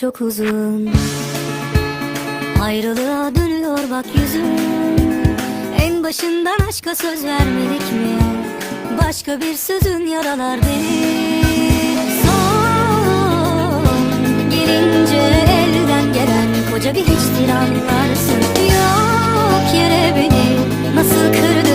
çok uzun. Ayrılığa dönüyor bak yüzüm En başından aşka söz vermedik mi? Başka bir sözün yaralar beni. Son gelince elden gelen koca bir hiçtir anlarsın Yok yere beni nasıl kırdın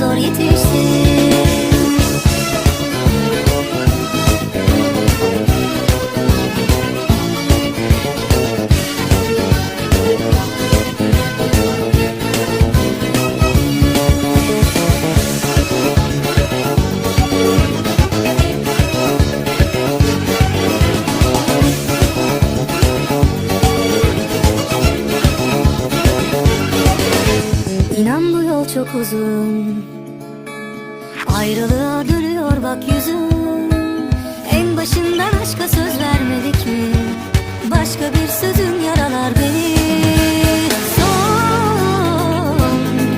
zor yetiştim yol çok uzun. Ayrılığa gülüyor bak yüzün. En başından aşka söz vermedik mi? Başka bir sözün yaralar beni. Son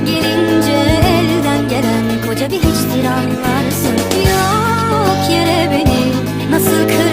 gelince elden gelen koca bir hiçtir anlarsın Yok yere beni nasıl kır